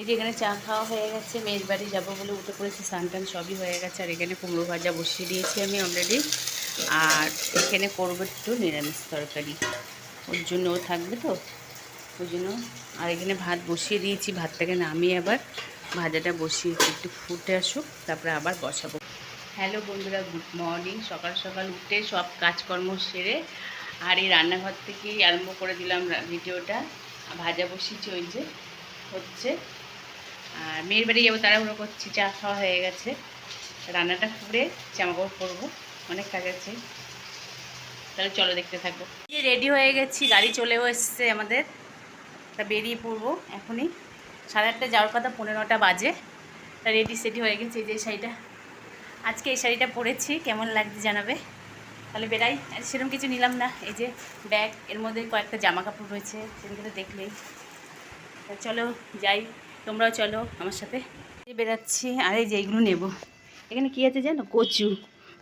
এই যে এখানে চা খাওয়া হয়ে গেছে, মেয়ের বাড়ি যাব বলে উঠে পড়েছি টান সবই হয়ে গেছে, আর এখানে কুমড়ো ভাজা বসিয়ে দিয়েছি আমি অলরেডি আর এখানে করব একটু নিরামিষ তরকারি, ওর জন্য ও থাকবে তো ওই জন্য। আর এখানে ভাত বসিয়ে দিয়েছি, ভাতটাকে নামিয়ে আবার ভাজাটা বসিয়েছি একটু ফুটে আসুক, তারপরে আবার বসাবো। হ্যালো বন্ধুরা, গুড মর্নিং, সকাল সকাল উঠে সব কাজকর্ম সেরে আর এই রান্নাঘর থেকেই আরম্ভ করে দিলাম ভিডিওটা। ভাজা বসিয়েছি, ওই যে হচ্ছে। আর মেয়ের বাড়ি যাব, তাড়াহুড়ো করছি, চা খাওয়া হয়ে গেছে। রান্নাটা করে জামাকাপড় পরবো, অনেক কাজ আছে। তাহলে চলো দেখতে থাকব। এই রেডি হয়ে গেছি, গাড়ি চলেও এসছে আমাদের। তা বেরিয়ে পড়ব এখনই। সাড়ে আটটা, যাওয়ার কথা পনেরোটা বাজে। তা রেডি সেডি হয়ে গেছে, এই যে শাড়িটা। আজকে এই শাড়িটা পরেছি, কেমন লাগছে জানাবে? তাহলে বেরাই। আর সেরকম কিছু নিলাম না, এই যে ব্যাগ, এর মধ্যে কয়েকটা জামা কাপড় রয়েছে, সেগুলো দেখলেই। চলো যাই। তোমরাও চলো আমার সাথে। বেরাচ্ছি আর এই যে এইগুলো নেব। এখানে কী আছে জানো? কচু।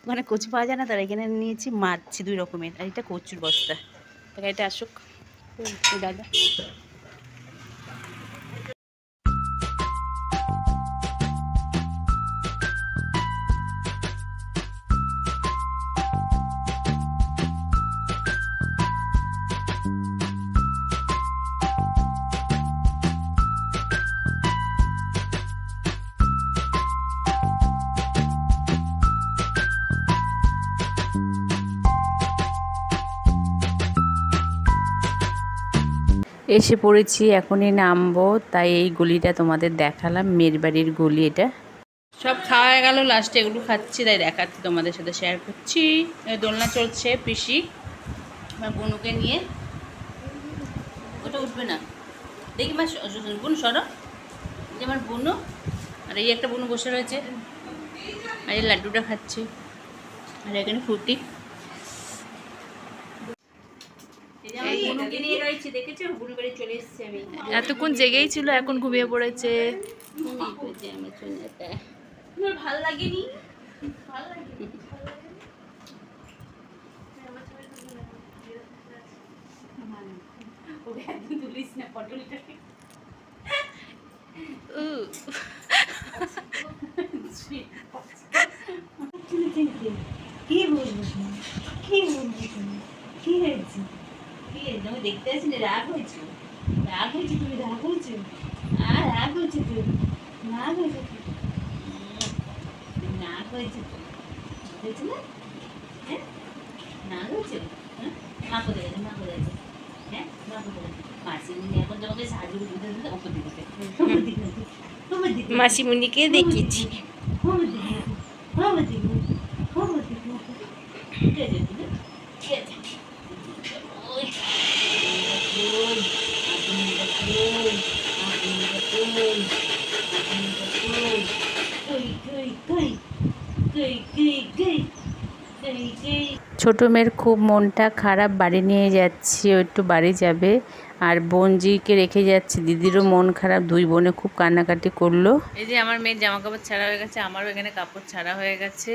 ওখানে কচু পাওয়া যায় না, তারা এখানে নিয়েছি মাছ, দুই রকমের, আর এটা কচুর বস্তা। এটা আসুক। দাদা। এসে পড়েছি, এখনই নামবো। তাই এই গলিটা তোমাদের দেখালাম মেয়ের বাড়ির গলি এটা। সব খাওয়া গেল লাস্টে এগুলো খাচ্ছি, তাই দেখাচ্ছি, তোমাদের সাথে শেয়ার করছি। দোলনা চলছে, পিসি। আমার বুনুকে নিয়ে। ওটা উঠবে না। দেখি মা বোন, সরো। যে আমার বুনু, আর এই একটা বুনু বসে রয়েছে। আর এই লাড্ডুটা খাচ্ছে। আর এখানে ফুটি এতক্ষণ জেগেই ছিল এখন ঘুমিয়ে পড়েছে। ভালো লাগেনি? কি বলব তুমি? কি বলব কি হয়েছে কি হয়েছে? তুমি দেখতে আসি না রাগ হয়েছে রাগ হয়েছে তুমি রাগ হয়েছে আর রাগ হয়েছে তুমি রাগ হয়েছে তুমি নাক হয়েছে তো হয়েছে না হ্যাঁ হয়েছে হ্যাঁ মা কোথায় গেছে মা কোথায় গেছে হ্যাঁ মা কোথায় গেছে মাসি এখন তোমাকে সাহায্য করে দিতে ওপর দিকে ওপর দিকে ওপর দিকে মাসিমণিকে দেখিয়েছি ওপর দিকে ওপর দিকে ওপর দিকে কই ছোট মেয়ের খুব মনটা খারাপ, বাড়ি নিয়ে যাচ্ছি, ও একটু বাড়ি যাবে। আর বোনজিকে রেখে যাচ্ছি, দিদিরও মন খারাপ, দুই বোনে খুব কান্নাকাটি করল। এই যে আমার মেয়ের জামা কাপড় ছাড়া হয়ে গেছে, আমারও এখানে কাপড় ছাড়া হয়ে গেছে।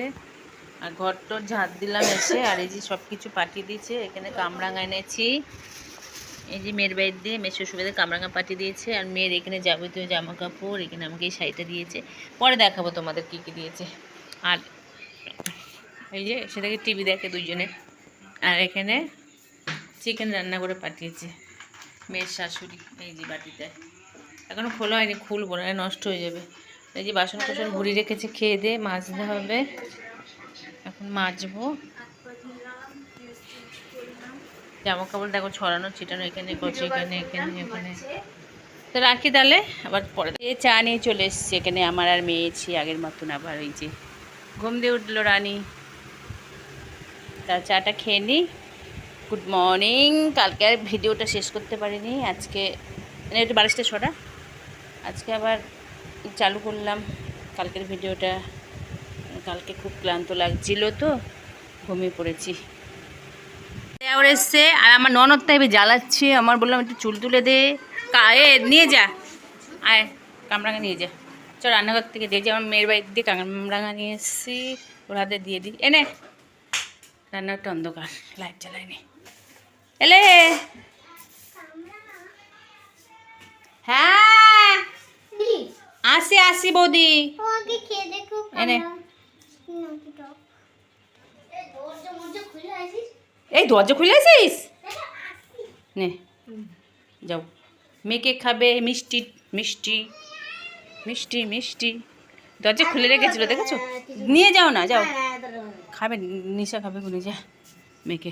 আর ঘর টর ঝাঁট দিলাম এসে, আর এই যে সব কিছু পাঠিয়ে দিয়েছে, এখানে কামরাঙা এনেছি। এই যে মেয়ের বাড়ির দিয়ে মেয়ের শ্বশুরবাড়িতে কামরাঙা পাঠিয়ে দিয়েছে আর মেয়ের এখানে যাবতীয় জামা কাপড় এখানে আমাকে এই শাড়িটা দিয়েছে। পরে দেখাবো তোমাদের কী কী দিয়েছে। আর এই যে সেটাকে টিভি দেখে দুইজনে। আর এখানে চিকেন রান্না করে পাঠিয়েছে মেয়ের শাশুড়ি এই যে বাটিতে। এখনও খোলা হয়নি খুলবো না নষ্ট হয়ে যাবে। এই যে বাসন কোসন ভুড়ি রেখেছে খেয়ে দিয়ে মাজতে হবে। এখন মাজবো। জামা কাপড় দেখো ছড়ানো ছিটানো এখানে করছে এখানে এখানে এখানে। তো রাখি তাহলে আবার পরে এ চা নিয়ে চলে এসছি এখানে আমার আর মেয়েছি আগের মতন আবার ওই যে ঘুম দিয়ে উঠল রানী। তা চাটা খেয়ে নিই গুড মর্নিং কালকে আর ভিডিওটা শেষ করতে পারিনি আজকে মানে একটু বারিশটা ছটা আজকে আবার চালু করলাম কালকের ভিডিওটা। কালকে খুব ক্লান্ত লাগছিল তো ঘুমিয়ে পড়েছি। দেওয়ার এসছে আর আমার ননদ তাইবে জ্বালাচ্ছে। আমার বললাম একটু চুল তুলে দে। এ নিয়ে যা। আয় কামরাঙা নিয়ে যা। চল রান্নাঘর থেকে দিয়ে যা আমার মেয়ের বাড়ির দিয়ে কামরাঙা নিয়ে এসেছি। ওর হাতে দিয়ে দিই। এনে রান্নাঘরটা অন্ধকার লাইট জ্বালায়নি। এলে। হ্যাঁ আসি আসি বৌদি। এনে। নাকিটা এই দরজা মরজা খুলে আসিস এই দরজা খুলে আসিস নে। যাও। মেয়েকে খাবে মিষ্টি মিষ্টি মিষ্টি মিষ্টি। দরজা খুলে রেখেছিল দেখেছ? নিয়ে যাও না যাও। খাবে নিশা খাবে কোনে যা। মেয়েকে।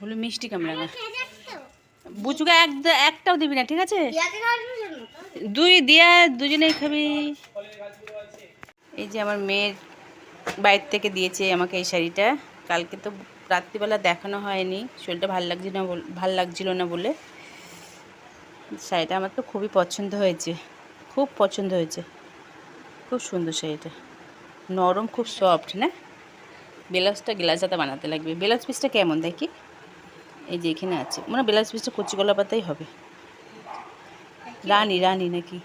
বলে মিষ্টি দেখতো বুচুকে এক একটাও দিবি না ঠিক আছে? দুই দিয়া দুজনেই খাবি। এই যে আমার মেয়ের বাইরে থেকে দিয়েছে আমাকে এই শাড়িটা। কালকে তো রাত্রিবেলা দেখানো হয়নি। শরীরটা ভালো লাগছে না ভালো লাগছিল না বলে। শাড়িটা আমার তো খুবই পছন্দ হয়েছে। খুব পছন্দ হয়েছে। খুব সুন্দর শাড়িটা। নরম খুব সফট না? ব্লাউজটা গ্লাস হাতে বানাতে লাগবে। ব্লাউজ পিসটা কেমন দেখি? এই যে এখানে আছে। মানে ব্লাউজ পিসটা কচি গলা পাতাই হবে। রানী রানী নাকি?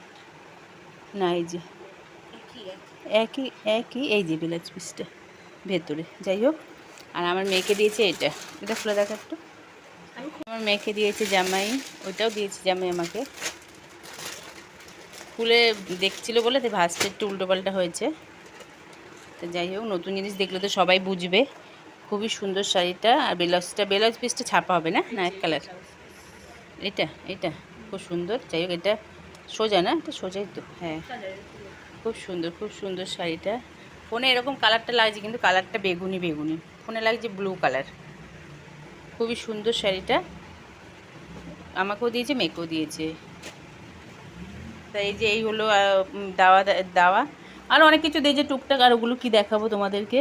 না এই যে। একই একই। এই যে ব্লাউজ পিসটা ভেতরে। যাই হোক। আর আমার মেয়েকে দিয়েছে এটা। এটা খুলে দেখা একটু। আমার মেয়েকে দিয়েছে জামাই। ওইটাও দিয়েছে জামাই আমাকে। খুলে দেখছিল বলে তো ভাসটা একটু উল্টোপাল্টা হয়েছে। তো যাই হোক, নতুন জিনিস দেখলে তো সবাই বুঝবে। খুবই সুন্দর শাড়িটা। আর ব্লাউজটা, ব্লাউজ পিসটা ছাপা হবে না? না, এক কালার এটা এটা খুব সুন্দর। যাই হোক, এটা সোজা না? এটা সোজাই তো হ্যাঁ। খুব সুন্দর খুব সুন্দর শাড়িটা। ফোনে এরকম কালারটা লাগছে কিন্তু কালারটা বেগুনি বেগুনি। ফোনে লাগছে ব্লু কালার খুবই সুন্দর শাড়িটা। আমাকেও দিয়েছে, মেয়েকেও দিয়েছে। তাই এই যে এই হলো দাওয়া দাওয়া। আর অনেক কিছু দিয়েছে টুকটাক, আর ওগুলো কি দেখাবো তোমাদেরকে?